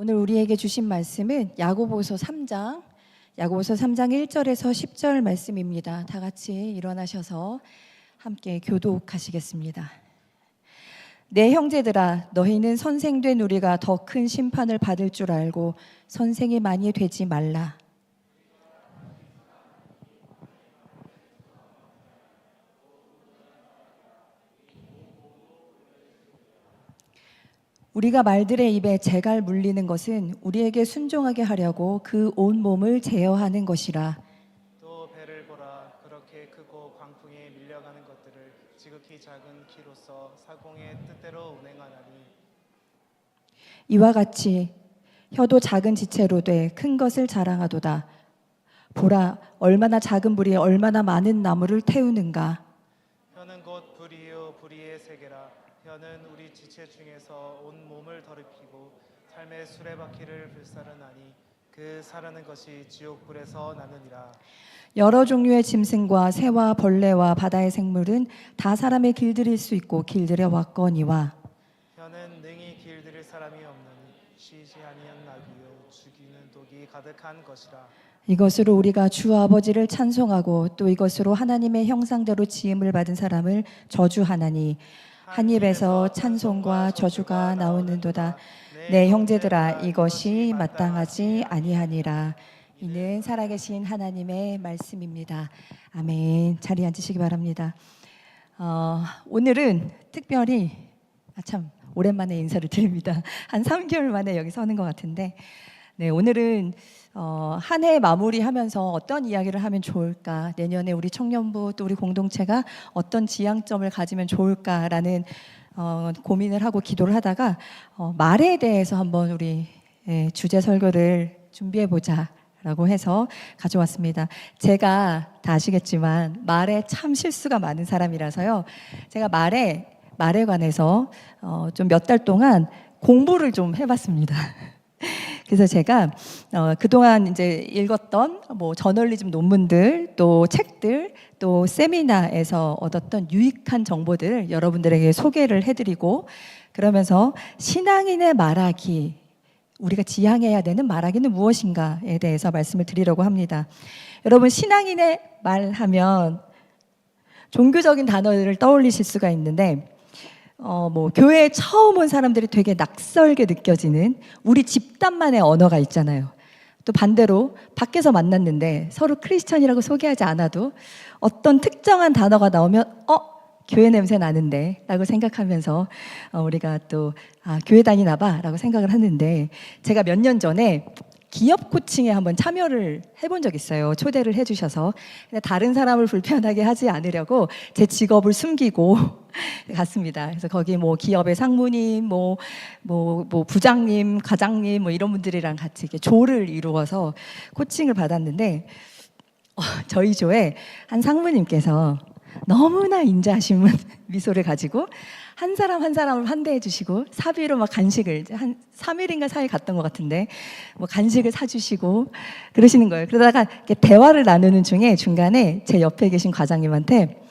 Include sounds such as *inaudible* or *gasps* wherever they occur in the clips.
오늘 우리에게 주신 말씀은 야고보서 3장 야고보서 3장 1절에서 10절 말씀입니다. 다 같이 일어나셔서 함께 교독하시겠습니다. 내 형제들아 너희는 선생된 우리가 더 큰 심판을 받을 줄 알고 선생이 많이 되지 말라. 우리가 말들의 입에 재갈 물리는 것은 우리에게 순종하게 하려고 그 온 몸을 제어하는 것이라. 또 배를 보라 그렇게 크고 광풍에 밀려가는 것들을 지극히 작은 키로서 사공의 뜻대로 운행하나니 이와 같이 혀도 작은 지체로 돼 큰 것을 자랑하도다. 보라, 얼마나 작은 불이 얼마나 많은 나무를 태우는가. 혀는 곧 불이요 불의의 세계라 혀는 우리 지체 중에서 온 몸을 더럽히고 삶의 수레바퀴를 불사르나니 그 사르는 것이 지옥 불에서 나느니라. 여러 종류의 짐승과 새와 벌레와 바다의 생물은 다 사람의 길들일 수 있고 길들여 왔거니와 혀는 능히 길들일 사람이 없느니 쉬지 아니한 나귀요 죽이는 독이 가득한 것이라. 이것으로 우리가 주 아버지를 찬송하고 또 이것으로 하나님의 형상대로 지음을 받은 사람을 저주하나니 한 입에서 찬송과 저주가 나오는도다. 내 형제들아 이것이 마땅하지 아니하니라. 이는 살아계신 하나님의 말씀입니다. 아멘. 자리에 앉으시기 바랍니다. 어, 오늘은 특별히 아, 참 오랜만에 인사를 드립니다. 한 3개월 만에 여기 서는 것 같은데 네, 오늘은 어, 한 해 마무리하면서 어떤 이야기를 하면 좋을까? 내년에 우리 청년부 또 우리 공동체가 어떤 지향점을 가지면 좋을까라는 어, 고민을 하고 기도를 하다가 어, 말에 대해서 한번 우리 예, 주제 설교를 준비해 보자 라고 해서 가져왔습니다. 제가 다 아시겠지만 말에 참 실수가 많은 사람이라서요. 제가 말에 말에 관해서 어, 좀 몇 달 동안 공부를 좀 해봤습니다. 그래서 제가 어, 그동안 이제 읽었던 뭐 저널리즘 논문들 또 책들 또 세미나에서 얻었던 유익한 정보들을 여러분들에게 소개를 해드리고 그러면서 신앙인의 말하기 우리가 지향해야 되는 말하기는 무엇인가에 대해서 말씀을 드리려고 합니다. 여러분 신앙인의 말하면 종교적인 단어들을 떠올리실 수가 있는데 어, 뭐, 교회에 처음 온 사람들이 되게 낯설게 느껴지는 우리 집단만의 언어가 있잖아요. 또 반대로 밖에서 만났는데 서로 크리스천이라고 소개하지 않아도 어떤 특정한 단어가 나오면, 어, 교회 냄새 나는데 라고 생각하면서 어, 우리가 또, 아, 교회 다니나 봐 라고 생각을 하는데 제가 몇 년 전에 기업 코칭에 한번 참여를 해본 적 있어요. 초대를 해주셔서. 다른 사람을 불편하게 하지 않으려고 제 직업을 숨기고 *laughs* 갔습니다. 그래서 거기 뭐 기업의 상무님, 뭐, 뭐, 뭐 부장님, 과장님, 뭐 이런 분들이랑 같이 이렇게 조를 이루어서 코칭을 받았는데, 어, 저희 조에 한 상무님께서 너무나 인자하신 분 *laughs* 미소를 가지고 한 사람 한 사람을 환대해 주시고 사비로 막 간식을 한 3일인가 4일 갔던 것 같은데 뭐 간식을 사주시고 그러시는 거예요. 그러다가 대화를 나누는 중에 중간에 제 옆에 계신 과장님한테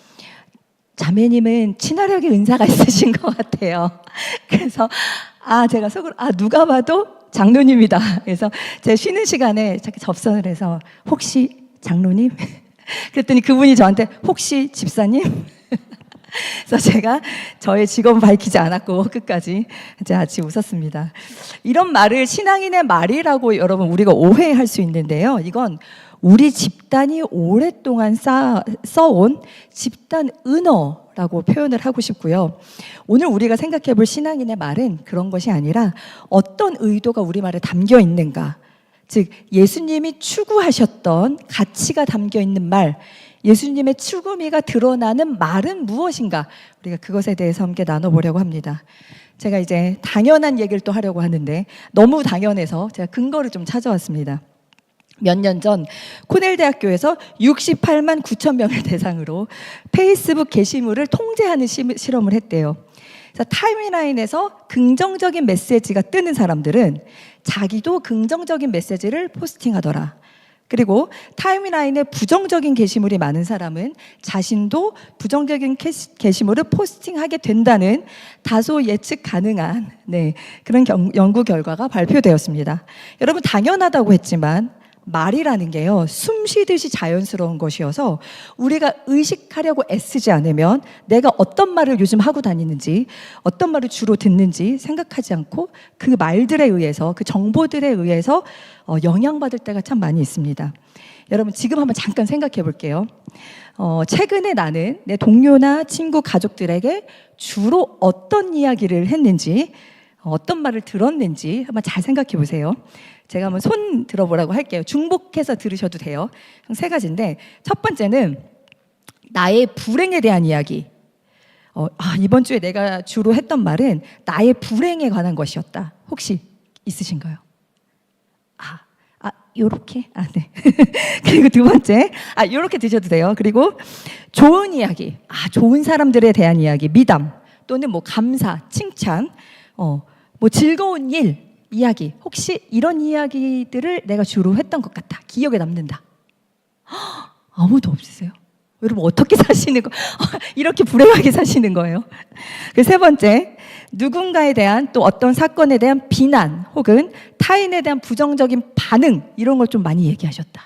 자매님은 친화력의 은사가 *laughs* 있으신 것 같아요. 그래서 아 제가 속으로 아 누가 봐도 장로님이다. 그래서 제 쉬는 시간에 접선을 해서 혹시 장로님? *laughs* 그랬더니 그분이 저한테 혹시 집사님? *laughs* 그래서 제가 저의 직업을 밝히지 않았고 끝까지 이제 같이 웃었습니다. 이런 말을 신앙인의 말이라고 여러분 우리가 오해할 수 있는데요. 이건 우리 집단이 오랫동안 쌓, 써온 집단 은어라고 표현을 하고 싶고요. 오늘 우리가 생각해 볼 신앙인의 말은 그런 것이 아니라 어떤 의도가 우리 말에 담겨 있는가. 즉, 예수님이 추구하셨던 가치가 담겨 있는 말, 예수님의 추구미가 드러나는 말은 무엇인가? 우리가 그것에 대해서 함께 나눠보려고 합니다. 제가 이제 당연한 얘기를 또 하려고 하는데 너무 당연해서 제가 근거를 좀 찾아왔습니다. 몇 년 전 코넬 대학교에서 68만 9천 명을 대상으로 페이스북 게시물을 통제하는 시- 실험을 했대요. 타임라인에서 긍정적인 메시지가 뜨는 사람들은 자기도 긍정적인 메시지를 포스팅하더라. 그리고 타임라인에 부정적인 게시물이 많은 사람은 자신도 부정적인 게시- 게시물을 포스팅하게 된다는 다소 예측 가능한 네, 그런 경- 연구 결과가 발표되었습니다. 여러분 당연하다고 했지만 말이라는 게요 숨 쉬듯이 자연스러운 것이어서 우리가 의식하려고 애쓰지 않으면 내가 어떤 말을 요즘 하고 다니는지 어떤 말을 주로 듣는지 생각하지 않고 그 말들에 의해서 그 정보들에 의해서 어, 영향받을 때가 참 많이 있습니다. 여러분 지금 한번 잠깐 생각해 볼게요. 어, 최근에 나는 내 동료나 친구 가족들에게 주로 어떤 이야기를 했는지 어, 어떤 말을 들었는지 한번 잘 생각해 보세요. 제가 한번 손 들어보라고 할게요. 중복해서 들으셔도 돼요. 세 가지인데 첫 번째는 나의 불행에 대한 이야기. 어, 아, 이번 주에 내가 주로 했던 말은 나의 불행에 관한 것이었다. 혹시 있으신가요? 아, 아, 요렇게? 아, 네. *laughs* 그리고 두 번째, 아, 요렇게 드셔도 돼요. 그리고 좋은 이야기, 아, 좋은 사람들에 대한 이야기, 미담, 또는 뭐 감사, 칭찬, 어, 뭐 즐거운 일, 이야기. 혹시 이런 이야기들을 내가 주로 했던 것 같아. 기억에 남는다. 헉, *gasps* 아무도 없으세요? 여러분 어떻게 *laughs* 사시는 거? *laughs* 이렇게 불행하게 사시는 거예요. *laughs* 그 세 번째, 누군가에 대한 또 어떤 사건에 대한 비난 혹은 타인에 대한 부정적인 반응 이런 걸 좀 많이 얘기하셨다.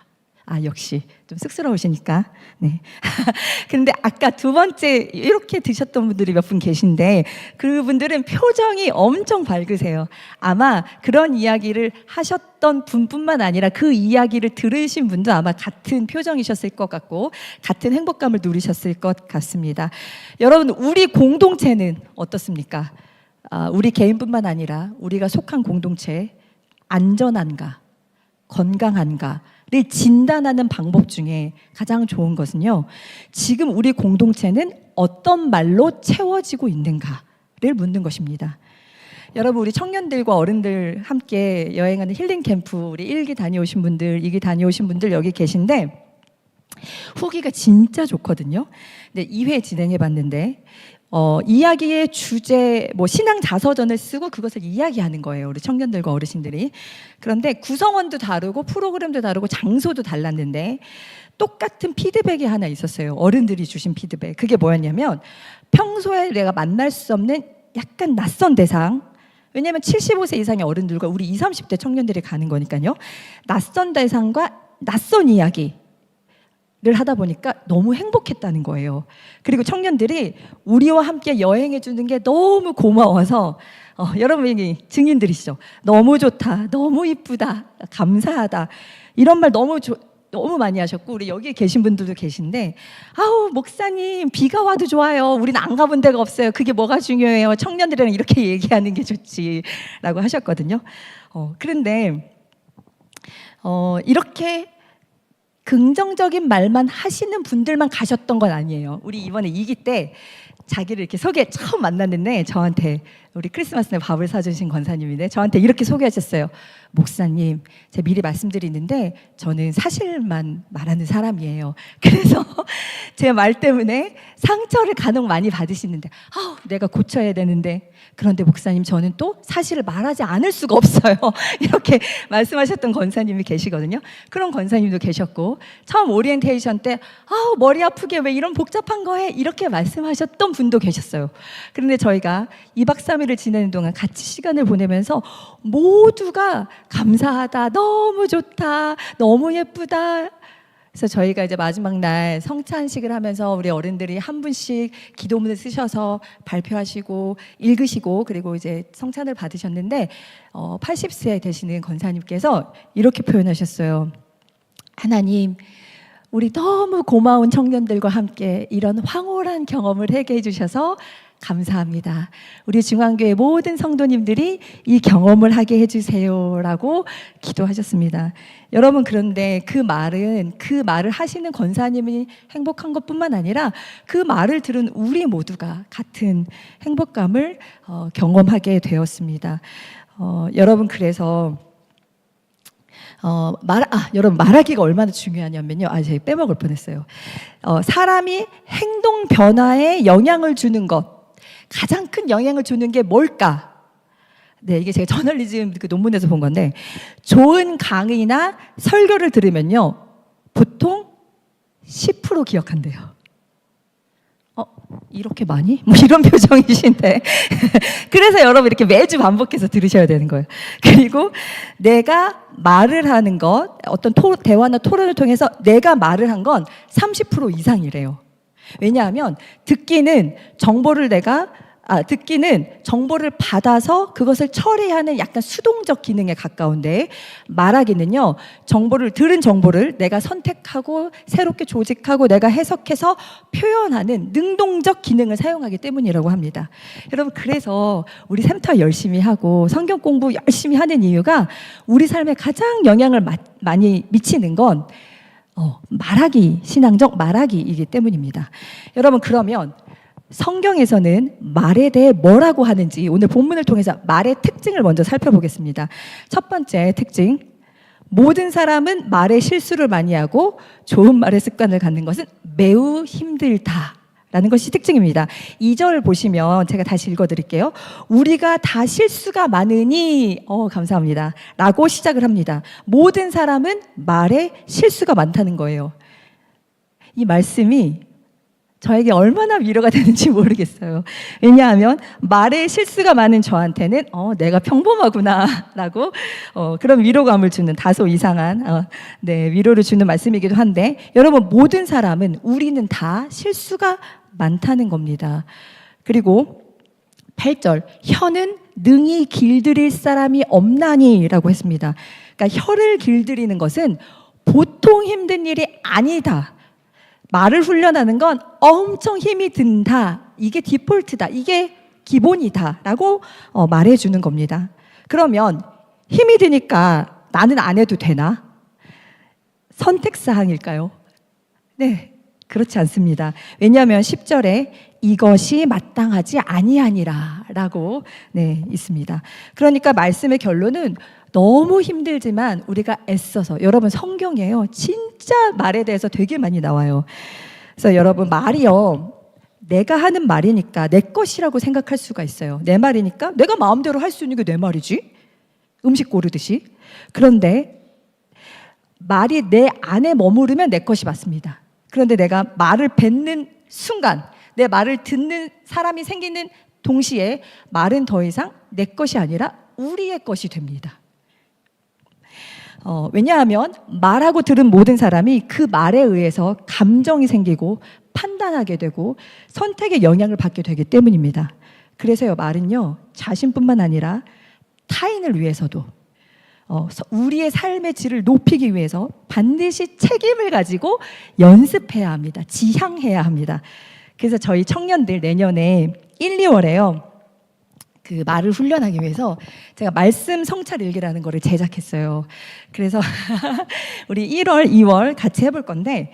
아 역시 좀 쑥스러우시니까. 네. *laughs* 그런데 아까 두 번째 이렇게 드셨던 분들이 몇 분 계신데 그분들은 표정이 엄청 밝으세요. 아마 그런 이야기를 하셨던 분뿐만 아니라 그 이야기를 들으신 분도 아마 같은 표정이셨을 것 같고 같은 행복감을 누리셨을 것 같습니다. 여러분 우리 공동체는 어떻습니까? 아, 우리 개인뿐만 아니라 우리가 속한 공동체 안전한가 건강한가 를 진단하는 방법 중에 가장 좋은 것은요. 지금 우리 공동체는 어떤 말로 채워지고 있는가를 묻는 것입니다. 여러분 우리 청년들과 어른들 함께 여행하는 힐링 캠프 우리 일기 다녀오신 분들, 이기 다녀오신 분들 여기 계신데 후기가 진짜 좋거든요. 근데 2회 진행해 봤는데 어, 이야기의 주제, 뭐 신앙 자서전을 쓰고 그것을 이야기하는 거예요. 우리 청년들과 어르신들이. 그런데 구성원도 다르고 프로그램도 다르고 장소도 달랐는데 똑같은 피드백이 하나 있었어요. 어른들이 주신 피드백. 그게 뭐였냐면 평소에 내가 만날 수 없는 약간 낯선 대상. 왜냐하면 75세 이상의 어른들과 우리 20, 30대 청년들이 가는 거니까요. 낯선 대상과 낯선 이야기. 를 하다 보니까 너무 행복했다는 거예요. 그리고 청년들이 우리와 함께 여행해 주는 게 너무 고마워서 어, 여러분이 증인들이시죠. 너무 좋다, 너무 이쁘다, 감사하다 이런 말 너무 조- 너무 많이 하셨고 우리 여기 계신 분들도 계신데 아우 목사님 비가 와도 좋아요. 우리는 안 가본 데가 없어요. 그게 뭐가 중요해요. 청년들이랑 이렇게 *laughs* 얘기하는 게 좋지라고 하셨거든요. 어, 그런데 어, 이렇게 긍정적인 말만 하시는 분들만 가셨던 건 아니에요. 우리 이번에 이기 때 자기를 이렇게 소개 처음 만났는데 저한테 우리 크리스마스 날 밥을 사주신 권사님인데 저한테 이렇게 소개하셨어요. 목사님, 제가 미리 말씀드리는데 저는 사실만 말하는 사람이에요. *laughs* 그래서 제 말 때문에 상처를 간혹 많이 받으시는데 아우 내가 고쳐야 되는데 그런데 목사님 저는 또 사실을 말하지 않을 수가 없어요. *laughs* 이렇게 말씀하셨던 권사님이 계시거든요. 그런 권사님도 계셨고 처음 오리엔테이션 때 아우 머리 아프게 왜 이런 복잡한 거 해? 이렇게 말씀하셨던 분도 계셨어요. 그런데 저희가 2박 3일 을 지내는 동안 같이 시간을 보내면서 모두가 감사하다, 너무 좋다, 너무 예쁘다. 그래서 저희가 이제 마지막 날 성찬식을 하면서 우리 어른들이 한 분씩 기도문을 쓰셔서 발표하시고 읽으시고 그리고 이제 성찬을 받으셨는데 어, 80세 되시는 권사님께서 이렇게 표현하셨어요. 하나님, 우리 너무 고마운 청년들과 함께 이런 황홀한 경험을 하게 해주셔서 감사합니다. 우리 중앙교회 모든 성도님들이 이 경험을 하게 해주세요라고 기도하셨습니다. 여러분 그런데 그 말은 그 말을 하시는 권사님이 행복한 것 뿐만 아니라 그 말을 들은 우리 모두가 같은 행복감을 어, 경험하게 되었습니다. 어, 여러분 그래서 어, 말, 아, 여러분, 말하기가 얼마나 중요하냐면요. 아, 제가 빼먹을 뻔 했어요. 어, 사람이 행동 변화에 영향을 주는 것, 가장 큰 영향을 주는 게 뭘까? 네, 이게 제가 저널리즘 그 논문에서 본 건데 좋은 강의나 설교를 들으면요. 보통 10% 기억한대요. 어, 이렇게 많이? 뭐 이런 *laughs* 표정이신데. 그래서 여러분 이렇게 매주 반복해서 들으셔야 되는 거예요. 그리고 내가 말을 하는 것, 어떤 토, 대화나 토론을 통해서 내가 말을 한 건 30% 이상이래요. 왜냐하면 듣기는 정보를 내가 아, 듣기는 정보를 받아서 그것을 처리하는 약간 수동적 기능에 가까운데 말하기는요 정보를 들은 정보를 내가 선택하고 새롭게 조직하고 내가 해석해서 표현하는 능동적 기능을 사용하기 때문이라고 합니다. 여러분 그래서 우리 샘터 열심히 하고 성경 공부 열심히 하는 이유가 우리 삶에 가장 영향을 마- 많이 미치는 건 어, 말하기 신앙적 말하기이기 때문입니다. 여러분 그러면 성경에서는 말에 대해 뭐라고 하는지 오늘 본문을 통해서 말의 특징을 먼저 살펴보겠습니다. 첫 번째 특징. 모든 사람은 말에 실수를 많이 하고 좋은 말의 습관을 갖는 것은 매우 힘들다. 라는 것이 특징입니다. 2절 보시면 제가 다시 읽어 드릴게요. 우리가 다 실수가 많으니, 어, 감사합니다. 라고 시작을 합니다. 모든 사람은 말에 실수가 많다는 거예요. 이 말씀이 저에게 얼마나 위로가 되는지 *laughs* 모르겠어요. 왜냐하면 말에 실수가 많은 저한테는 어, 내가 평범하구나라고 *laughs* 어, 그런 위로감을 주는 다소 이상한 어, 네, 위로를 주는 말씀이기도 한데 여러분 모든 사람은 우리는 다 실수가 많다는 겁니다. 그리고 8절 혀는 능히 길들일 사람이 없나니라고 했습니다. 그러니까 혀를 길들이는 것은 보통 힘든 일이 아니다. 말을 훈련하는 건 엄청 힘이 든다. 이게 디폴트다. 이게 기본이다라고 어, 말해 주는 겁니다. 그러면 힘이 드니까 나는 안 해도 되나? 선택 사항일까요? 네, 그렇지 않습니다. 왜냐하면 10절에 이것이 마땅하지 아니하니라라고 네 있습니다. 그러니까 말씀의 결론은 너무 힘들지만 우리가 애써서 여러분 성경에요 진짜 말에 대해서 되게 많이 나와요. 그래서 여러분 말이요 내가 하는 말이니까 내 것이라고 생각할 수가 있어요. 내 말이니까 내가 마음대로 할 수 있는 게 내 말이지. 음식 고르듯이. 그런데 말이 내 안에 머무르면 내 것이 맞습니다. 그런데 내가 말을 뱉는 순간, 내 말을 듣는 사람이 생기는 동시에 말은 더 이상 내 것이 아니라 우리의 것이 됩니다. 어, 왜냐하면 말하고 들은 모든 사람이 그 말에 의해서 감정이 생기고 판단하게 되고 선택의 영향을 받게 되기 때문입니다. 그래서요, 말은요, 자신뿐만 아니라 타인을 위해서도 어, 서- 우리의 삶의 질을 높이기 위해서 반드시 책임을 가지고 연습해야 합니다. 지향해야 합니다. 그래서 저희 청년들 내년에 1, 2월에요. 그 말을 훈련하기 위해서 제가 말씀 성찰 일기라는 거를 제작했어요. 그래서 *laughs* 우리 1월, 2월 같이 해볼 건데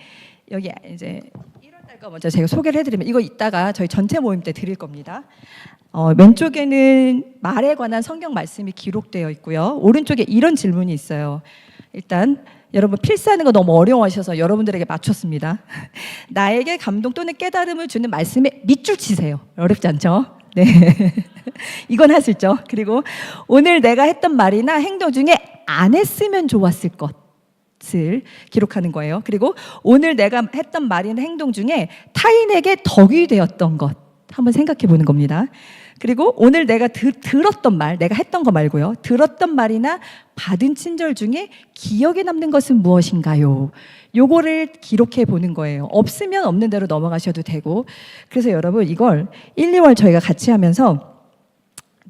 여기 이제 1월 달거 먼저 제가 소개를 해드리면 이거 이따가 저희 전체 모임 때 드릴 겁니다. 어, 왼쪽에는 말에 관한 성경 말씀이 기록되어 있고요. 오른쪽에 이런 질문이 있어요. 일단 여러분 필사하는 거 너무 어려워하셔서 여러분들에게 맞췄습니다. *laughs* 나에게 감동 또는 깨달음을 주는 말씀에 밑줄 치세요. 어렵지 않죠? 네. *laughs* 이건 할 수 있죠. 그리고 오늘 내가 했던 말이나 행동 중에 안 했으면 좋았을 것을 기록하는 거예요. 그리고 오늘 내가 했던 말이나 행동 중에 타인에게 덕이 되었던 것 한번 생각해 보는 겁니다. 그리고 오늘 내가 들, 들었던 말, 내가 했던 거 말고요. 들었던 말이나 받은 친절 중에 기억에 남는 것은 무엇인가요? 요거를 기록해 보는 거예요. 없으면 없는 대로 넘어가셔도 되고. 그래서 여러분 이걸 1, 2월 저희가 같이 하면서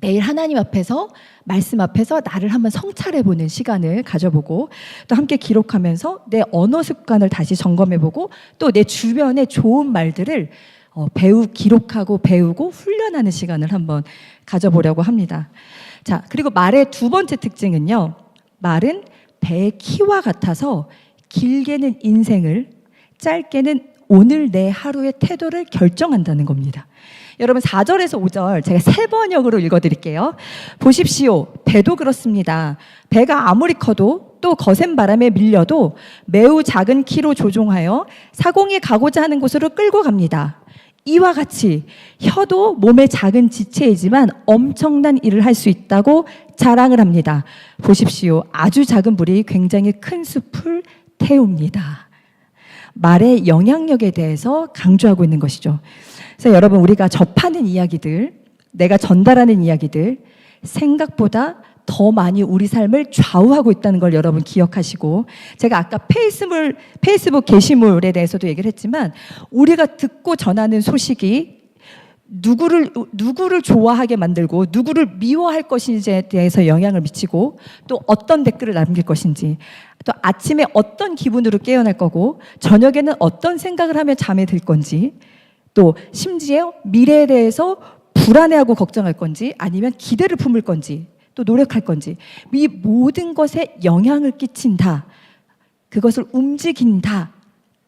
매일 하나님 앞에서 말씀 앞에서 나를 한번 성찰해 보는 시간을 가져보고 또 함께 기록하면서 내 언어 습관을 다시 점검해 보고 또 내 주변의 좋은 말들을 어, 배우 기록하고 배우고 훈련하는 시간을 한번 가져보려고 합니다. 자, 그리고 말의 두 번째 특징은요. 말은 배의 키와 같아서 길게는 인생을 짧게는 오늘 내 하루의 태도를 결정한다는 겁니다. 여러분 4절에서 5절 제가 세 번역으로 읽어 드릴게요. 보십시오. 배도 그렇습니다. 배가 아무리 커도 또 거센 바람에 밀려도 매우 작은 키로 조종하여 사공이 가고자 하는 곳으로 끌고 갑니다. 이와 같이 혀도 몸의 작은 지체이지만 엄청난 일을 할 수 있다고 자랑을 합니다. 보십시오. 아주 작은 불이 굉장히 큰 숲을 태웁니다. 말의 영향력에 대해서 강조하고 있는 것이죠. 그래서 여러분 우리가 접하는 이야기들, 내가 전달하는 이야기들 생각보다 더 많이 우리 삶을 좌우하고 있다는 걸 여러분 기억하시고 제가 아까 페이스북 페이스북 게시물에 대해서도 얘기를 했지만 우리가 듣고 전하는 소식이 누구를 누구를 좋아하게 만들고 누구를 미워할 것인지에 대해서 영향을 미치고 또 어떤 댓글을 남길 것인지 또 아침에 어떤 기분으로 깨어날 거고 저녁에는 어떤 생각을 하며 잠에 들 건지 또 심지어 미래에 대해서 불안해하고 걱정할 건지 아니면 기대를 품을 건지 또 노력할 건지 이 모든 것에 영향을 끼친다. 그것을 움직인다.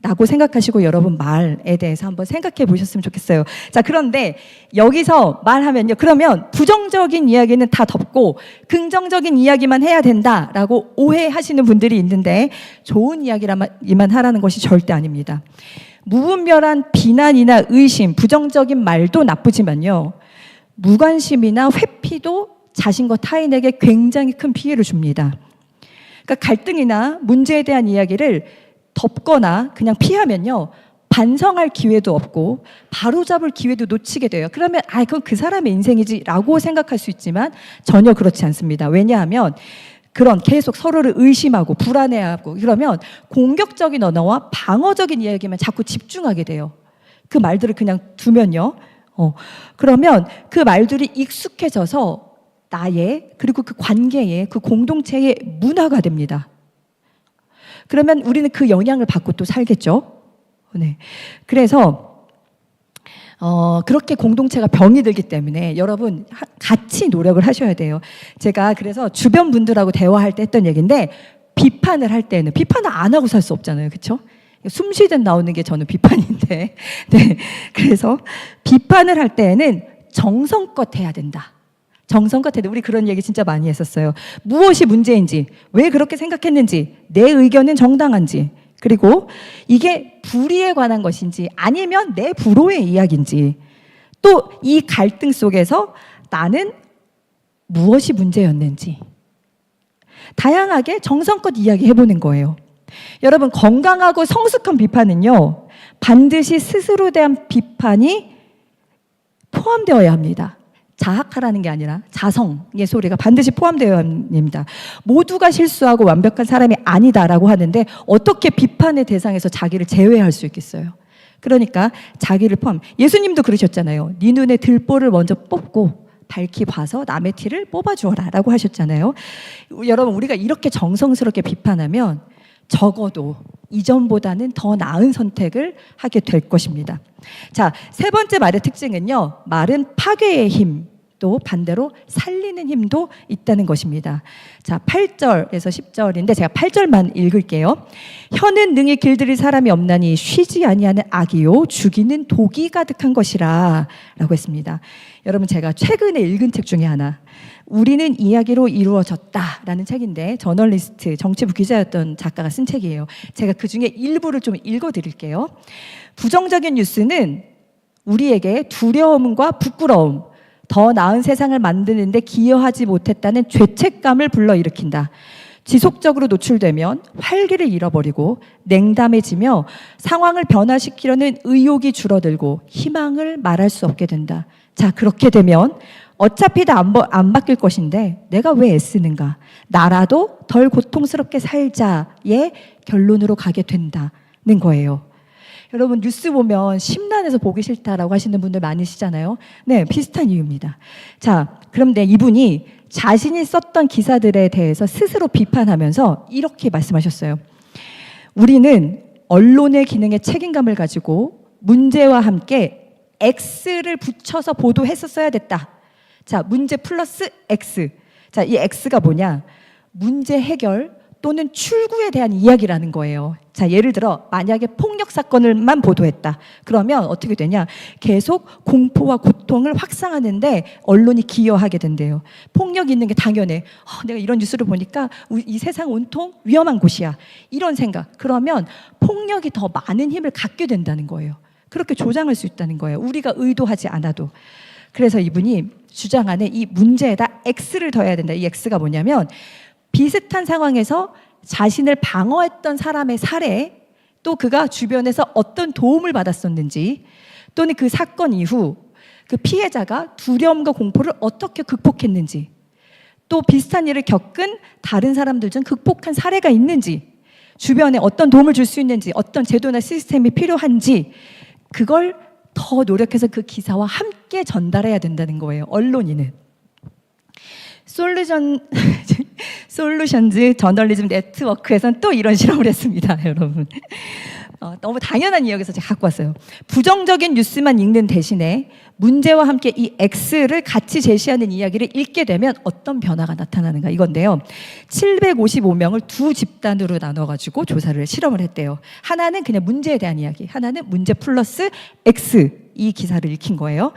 라고 생각하시고 여러분 말에 대해서 한번 생각해 보셨으면 좋겠어요. 자, 그런데 여기서 말하면요. 그러면 부정적인 이야기는 다 덮고 긍정적인 이야기만 해야 된다라고 오해하시는 분들이 있는데 좋은 이야기만 하라는 것이 절대 아닙니다. 무분별한 비난이나 의심, 부정적인 말도 나쁘지만요. 무관심이나 회피도 자신과 타인에게 굉장히 큰 피해를 줍니다. 그러니까 갈등이나 문제에 대한 이야기를 덮거나 그냥 피하면요. 반성할 기회도 없고 바로잡을 기회도 놓치게 돼요. 그러면 아 그건 그 사람의 인생이지라고 생각할 수 있지만 전혀 그렇지 않습니다. 왜냐하면 그런 계속 서로를 의심하고 불안해하고 그러면 공격적인 언어와 방어적인 이야기만 자꾸 집중하게 돼요. 그 말들을 그냥 두면요. 어, 그러면 그 말들이 익숙해져서 나의 그리고 그 관계의 그 공동체의 문화가 됩니다. 그러면 우리는 그 영향을 받고 또 살겠죠. 네. 그래서 어, 그렇게 공동체가 병이 들기 때문에 여러분 하- 같이 노력을 하셔야 돼요. 제가 그래서 주변 분들하고 대화할 때 했던 얘기인데 비판을 할 때는 비판을 안 하고 살 수 없잖아요. 그렇죠? 숨 쉬듯 나오는 게 저는 비판인데. *laughs* 네. 그래서 비판을 할 때에는 정성껏 해야 된다. 정성껏 해도 우리 그런 얘기 진짜 많이 했었어요. 무엇이 문제인지, 왜 그렇게 생각했는지, 내 의견은 정당한지, 그리고 이게 불의에 관한 것인지 아니면 내 불호의 이야기인지 또 이 갈등 속에서 나는 무엇이 문제였는지 다양하게 정성껏 이야기해 보는 거예요. 여러분 건강하고 성숙한 비판은요 반드시 스스로 대한 비판이 포함되어야 합니다. 자학하라는 게 아니라 자성의 소리가 반드시 포함되어야 합니다. 모두가 실수하고 완벽한 사람이 아니다라고 하는데 어떻게 비판의 대상에서 자기를 제외할 수 있겠어요? 그러니까 자기를 포함. 예수님도 그러셨잖아요. 네 눈에 들보를 먼저 뽑고 밝히 봐서 남의 티를 뽑아주어라 라고 하셨잖아요. 여러분 우리가 이렇게 정성스럽게 비판하면 적어도 이전보다는 더 나은 선택을 하게 될 것입니다. 자, 세 번째 말의 특징은요. 말은 파괴의 힘, 또 반대로 살리는 힘도 있다는 것입니다. 자, 8절에서 10절인데 제가 8절만 읽을게요. 혀는 능히 길들일 사람이 없나니 쉬지 아니하는 악이요 죽이는 독이 가득한 것이라 라고 했습니다. 여러분 제가 최근에 읽은 책 중에 하나 우리는 이야기로 이루어졌다라는 책인데 저널리스트 정치부 기자였던 작가가 쓴 책이에요. 제가 그 중에 일부를 좀 읽어 드릴게요. 부정적인 뉴스는 우리에게 두려움과 부끄러움, 더 나은 세상을 만드는데 기여하지 못했다는 죄책감을 불러일으킨다. 지속적으로 노출되면 활기를 잃어버리고 냉담해지며 상황을 변화시키려는 의욕이 줄어들고 희망을 말할 수 없게 된다. 자, 그렇게 되면 어차피 다안 안 바뀔 것인데 내가 왜 애쓰는가? 나라도 덜 고통스럽게 살자의 결론으로 가게 된다는 거예요. 여러분 뉴스 보면 심란해서 보기 싫다라고 하시는 분들 많으시잖아요. 네, 비슷한 이유입니다. 자, 그런데 이분이 자신이 썼던 기사들에 대해서 스스로 비판하면서 이렇게 말씀하셨어요. 우리는 언론의 기능에 책임감을 가지고 문제와 함께 X를 붙여서 보도했었어야 됐다. 자, 문제 플러스 X. 자, 이 X가 뭐냐? 문제 해결 또는 출구에 대한 이야기라는 거예요. 자, 예를 들어 만약에 폭력 사건을만 보도했다. 그러면 어떻게 되냐? 계속 공포와 고통을 확산하는데 언론이 기여하게 된대요. 폭력이 있는 게 당연해. 어, 내가 이런 뉴스를 보니까 이 세상 온통 위험한 곳이야. 이런 생각. 그러면 폭력이 더 많은 힘을 갖게 된다는 거예요. 그렇게 조장할 수 있다는 거예요. 우리가 의도하지 않아도. 그래서 이분이 주장하는 이 문제에다 X를 더해야 된다. 이 X가 뭐냐면 비슷한 상황에서 자신을 방어했던 사람의 사례 또 그가 주변에서 어떤 도움을 받았었는지 또는 그 사건 이후 그 피해자가 두려움과 공포를 어떻게 극복했는지 또 비슷한 일을 겪은 다른 사람들 중 극복한 사례가 있는지 주변에 어떤 도움을 줄 수 있는지 어떤 제도나 시스템이 필요한지 그걸 더 노력해서 그 기사와 함께 전달해야 된다는 거예요. 언론인은. 솔루션 *laughs* 솔루션즈 저널리즘 네트워크에서는 또 이런 실험을 했습니다, *laughs* 여러분. 어, 너무 당연한 이야기에서 제가 갖고 왔어요. 부정적인 뉴스만 읽는 대신에 문제와 함께 이 X를 같이 제시하는 이야기를 읽게 되면 어떤 변화가 나타나는가 이건데요. 755명을 두 집단으로 나눠가지고 조사를 실험을 했대요. 하나는 그냥 문제에 대한 이야기, 하나는 문제 플러스 X 이 기사를 읽힌 거예요.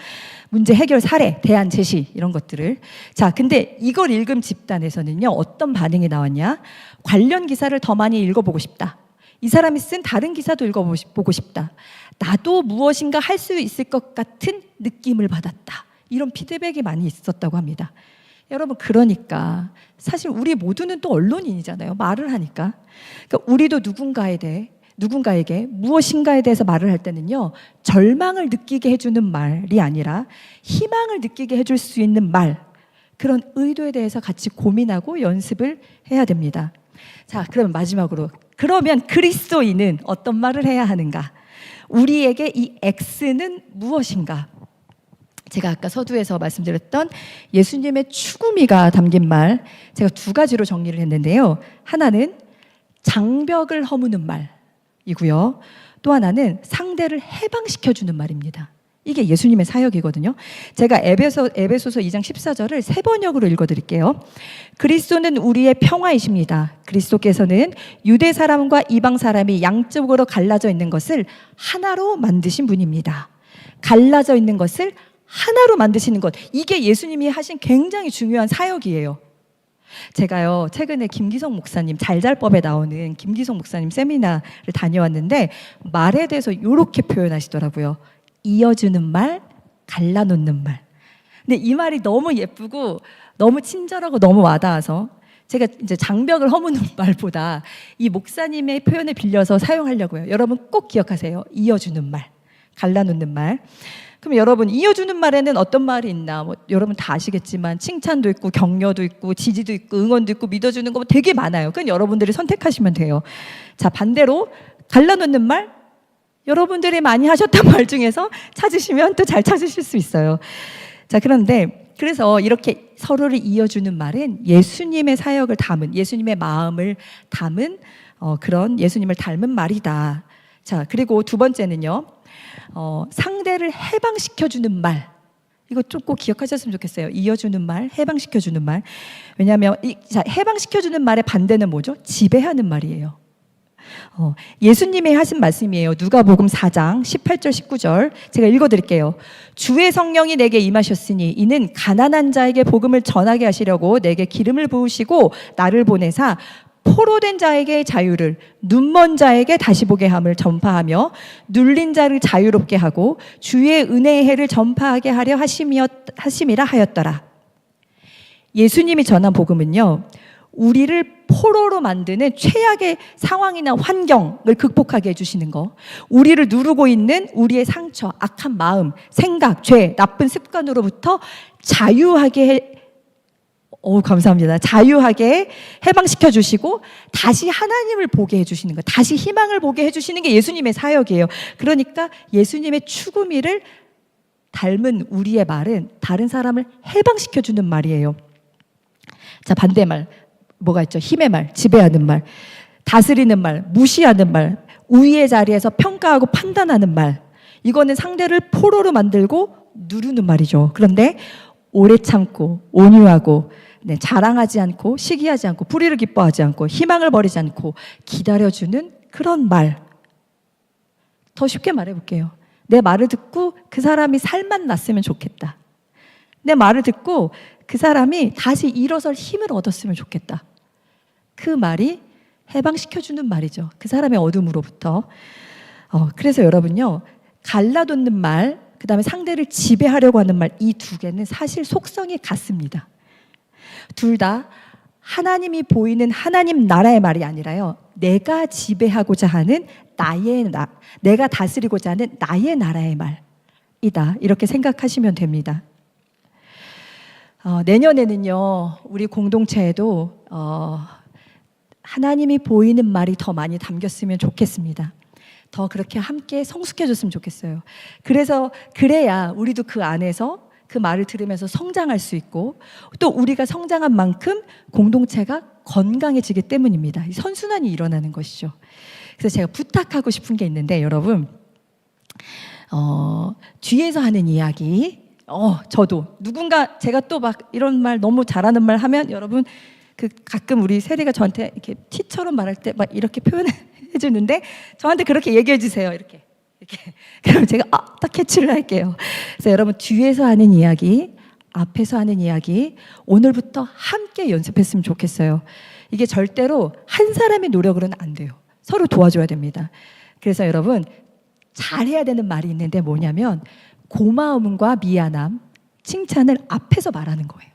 문제 해결 사례, 대안 제시 이런 것들을. 자, 근데 이걸 읽은 집단에서는요 어떤 반응이 나왔냐? 관련 기사를 더 많이 읽어보고 싶다. 이 사람이 쓴 다른 기사도 읽어보고 싶다. 나도 무엇인가 할 수 있을 것 같은 느낌을 받았다. 이런 피드백이 많이 있었다고 합니다. 여러분, 그러니까 사실 우리 모두는 또 언론인이잖아요. 말을 하니까. 그러니까 우리도 누군가에 대해 누군가에게 무엇인가에 대해서 말을 할 때는요, 절망을 느끼게 해주는 말이 아니라 희망을 느끼게 해줄 수 있는 말, 그런 의도에 대해서 같이 고민하고 연습을 해야 됩니다. 자, 그러면 마지막으로. 그러면 그리스도인은 어떤 말을 해야 하는가? 우리에게 이 X는 무엇인가? 제가 아까 서두에서 말씀드렸던 예수님의 추구미가 담긴 말, 제가 두 가지로 정리를 했는데요. 하나는 장벽을 허무는 말이고요. 또 하나는 상대를 해방시켜주는 말입니다. 이게 예수님의 사역이거든요. 제가 에베소, 에베소서 2장 14절을 세 번역으로 읽어드릴게요. 그리스도는 우리의 평화이십니다. 그리스도께서는 유대 사람과 이방 사람이 양쪽으로 갈라져 있는 것을 하나로 만드신 분입니다. 갈라져 있는 것을 하나로 만드시는 것. 이게 예수님이 하신 굉장히 중요한 사역이에요. 제가요 최근에 김기성 목사님 잘잘법에 나오는 김기성 목사님 세미나를 다녀왔는데 말에 대해서 이렇게 표현하시더라고요. 이어주는 말, 갈라놓는 말. 근데 이 말이 너무 예쁘고 너무 친절하고 너무 와닿아서 제가 이제 장벽을 허무는 *laughs* 말보다 이 목사님의 표현을 빌려서 사용하려고요. 여러분 꼭 기억하세요. 이어주는 말, 갈라놓는 말. 그럼 여러분 이어주는 말에는 어떤 말이 있나? 뭐 여러분 다 아시겠지만 칭찬도 있고 격려도 있고 지지도 있고 응원도 있고 믿어주는 거 되게 많아요. 그건 여러분들이 선택하시면 돼요. 자 반대로 갈라놓는 말 여러분들이 많이 하셨던 말 중에서 찾으시면 또 잘 찾으실 수 있어요. 자 그런데 그래서 이렇게 서로를 이어주는 말은 예수님의 사역을 담은 예수님의 마음을 담은 어, 그런 예수님을 닮은 말이다. 자 그리고 두 번째는요. 어, 상대를 해방시켜주는 말. 이거 좀꼭 기억하셨으면 좋겠어요. 이어주는 말, 해방시켜주는 말. 왜냐하면 이, 자, 해방시켜주는 말의 반대는 뭐죠? 지배하는 말이에요. 어, 예수님이 하신 말씀이에요. 누가복음 4장 18절 19절 제가 읽어드릴게요. 주의 성령이 내게 임하셨으니 이는 가난한 자에게 복음을 전하게 하시려고 내게 기름을 부으시고 나를 보내사 포로된 자에게 자유를 눈먼 자에게 다시 보게 함을 전파하며 눌린 자를 자유롭게 하고 주의 은혜의 해를 전파하게 하려 하심이었, 하심이라 하였더라. 예수님이 전한 복음은요. 우리를 포로로 만드는 최악의 상황이나 환경을 극복하게 해주시는 거. 우리를 누르고 있는 우리의 상처, 악한 마음, 생각, 죄, 나쁜 습관으로부터 자유하게 해, 오, 감사합니다. 자유하게 해방시켜 주시고 다시 하나님을 보게 해 주시는 거. 다시 희망을 보게 해 주시는 게 예수님의 사역이에요. 그러니까 예수님의 추구미를 닮은 우리의 말은 다른 사람을 해방시켜 주는 말이에요. 자, 반대말. 뭐가 있죠? 힘의 말, 지배하는 말, 다스리는 말, 무시하는 말, 우위의 자리에서 평가하고 판단하는 말. 이거는 상대를 포로로 만들고 누르는 말이죠. 그런데 오래 참고 온유하고 네, 자랑하지 않고 시기하지 않고 불의를 기뻐하지 않고 희망을 버리지 않고 기다려주는 그런 말. 더 쉽게 말해볼게요. 내 말을 듣고 그 사람이 살만 났으면 좋겠다. 내 말을 듣고 그 사람이 다시 일어설 힘을 얻었으면 좋겠다. 그 말이 해방시켜주는 말이죠. 그 사람의 어둠으로부터. 어, 그래서 여러분요, 갈라놓는 말, 그 다음에 상대를 지배하려고 하는 말, 이 두 개는 사실 속성이 같습니다. 둘 다 하나님이 보이는 하나님 나라의 말이 아니라요. 내가 지배하고자 하는 나의 나, 내가 다스리고자 하는 나의 나라의 말이다. 이렇게 생각하시면 됩니다. 어, 내년에는요, 우리 공동체에도 어, 하나님이 보이는 말이 더 많이 담겼으면 좋겠습니다. 더 그렇게 함께 성숙해졌으면 좋겠어요. 그래서 그래야 우리도 그 안에서 그 말을 들으면서 성장할 수 있고 또 우리가 성장한 만큼 공동체가 건강해지기 때문입니다. 이 선순환이 일어나는 것이죠. 그래서 제가 부탁하고 싶은 게 있는데 여러분 어, 뒤에서 하는 이야기 어, 저도 누군가 제가 또 막 이런 말 너무 잘하는 말 하면 여러분 그 가끔 우리 세리가 저한테 이렇게 티처럼 말할 때 막 이렇게 표현해 *laughs* 주는데 저한테 그렇게 얘기해 주세요. 이렇게. 이렇게. *laughs* 그럼 제가 아, 딱 캐치를 할게요. 그래서 여러분 뒤에서 하는 이야기, 앞에서 하는 이야기 오늘부터 함께 연습했으면 좋겠어요. 이게 절대로 한 사람의 노력으로는 안 돼요. 서로 도와줘야 됩니다. 그래서 여러분 잘해야 되는 말이 있는데 뭐냐면 고마움과 미안함, 칭찬을 앞에서 말하는 거예요.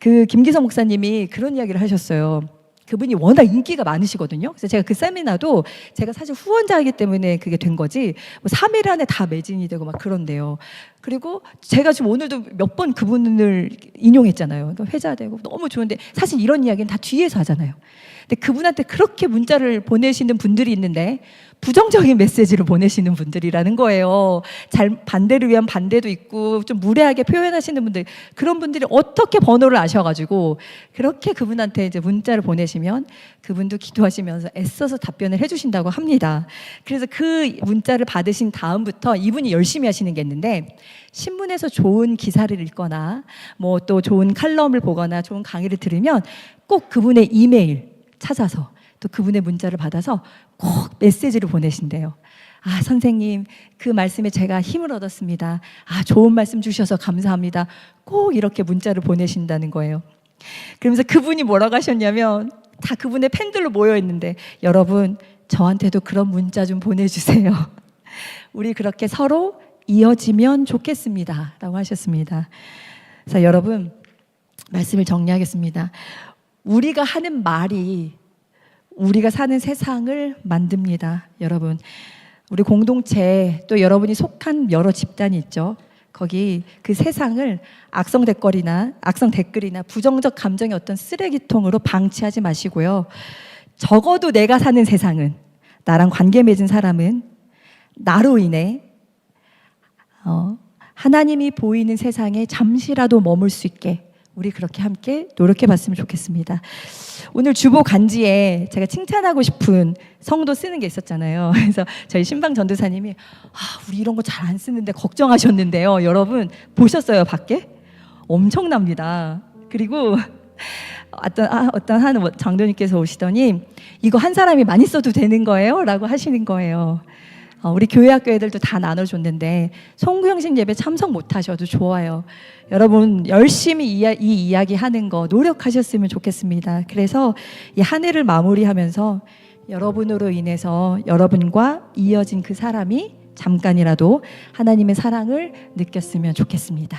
그 김기성 목사님이 그런 이야기를 하셨어요. 그분이 워낙 인기가 많으시거든요. 그래서 제가 그 세미나도 제가 사실 후원자이기 때문에 그게 된 거지, 뭐 3일 안에 다 매진이 되고 막 그런데요. 그리고 제가 지금 오늘도 몇 번 그분을 인용했잖아요. 또 회자되고 너무 좋은데 사실 이런 이야기는 다 뒤에서 하잖아요. 근데 그분한테 그렇게 문자를 보내시는 분들이 있는데 부정적인 메시지를 보내시는 분들이라는 거예요. 잘 반대를 위한 반대도 있고 좀 무례하게 표현하시는 분들 그런 분들이 어떻게 번호를 아셔가지고 그렇게 그분한테 이제 문자를 보내시면 그분도 기도하시면서 애써서 답변을 해주신다고 합니다. 그래서 그 문자를 받으신 다음부터 이분이 열심히 하시는 게 있는데 신문에서 좋은 기사를 읽거나 뭐 또 좋은 칼럼을 보거나 좋은 강의를 들으면 꼭 그분의 이메일 찾아서 또 그분의 문자를 받아서 꼭 메시지를 보내신대요. 아, 선생님, 그 말씀에 제가 힘을 얻었습니다. 아, 좋은 말씀 주셔서 감사합니다. 꼭 이렇게 문자를 보내신다는 거예요. 그러면서 그분이 뭐라고 하셨냐면, 다 그분의 팬들로 모여 있는데, 여러분, 저한테도 그런 문자 좀 보내주세요. *laughs* 우리 그렇게 서로 이어지면 좋겠습니다. 라고 하셨습니다. 그래서 여러분, 말씀을 정리하겠습니다. 우리가 하는 말이 우리가 사는 세상을 만듭니다. 여러분, 우리 공동체 또 여러분이 속한 여러 집단이 있죠. 거기 그 세상을 악성 댓글이나 악성 댓글이나 부정적 감정의 어떤 쓰레기통으로 방치하지 마시고요. 적어도 내가 사는 세상은 나랑 관계 맺은 사람은 나로 인해 어, 하나님이 보이는 세상에 잠시라도 머물 수 있게 우리 그렇게 함께 노력해 봤으면 좋겠습니다. 오늘 주보 간지에 제가 칭찬하고 싶은 성도 쓰는 게 있었잖아요. *laughs* 그래서 저희 신방 전도사님이 아, 우리 이런 거 잘 안 쓰는데 걱정하셨는데요. 여러분 보셨어요, 밖에? 엄청납니다. 그리고 어떤 아, 어떤 한 장로님께서 오시더니 이거 한 사람이 많이 써도 되는 거예요?라고 하시는 거예요. 어, 우리 교회 학교 애들도 다 나눠줬는데 송구 형식 예배 참석 못하셔도 좋아요. 여러분 열심히 이, 이 이야기 하는 거 노력하셨으면 좋겠습니다. 그래서 이 한 해를 마무리하면서 여러분으로 인해서 여러분과 이어진 그 사람이 잠깐이라도 하나님의 사랑을 느꼈으면 좋겠습니다.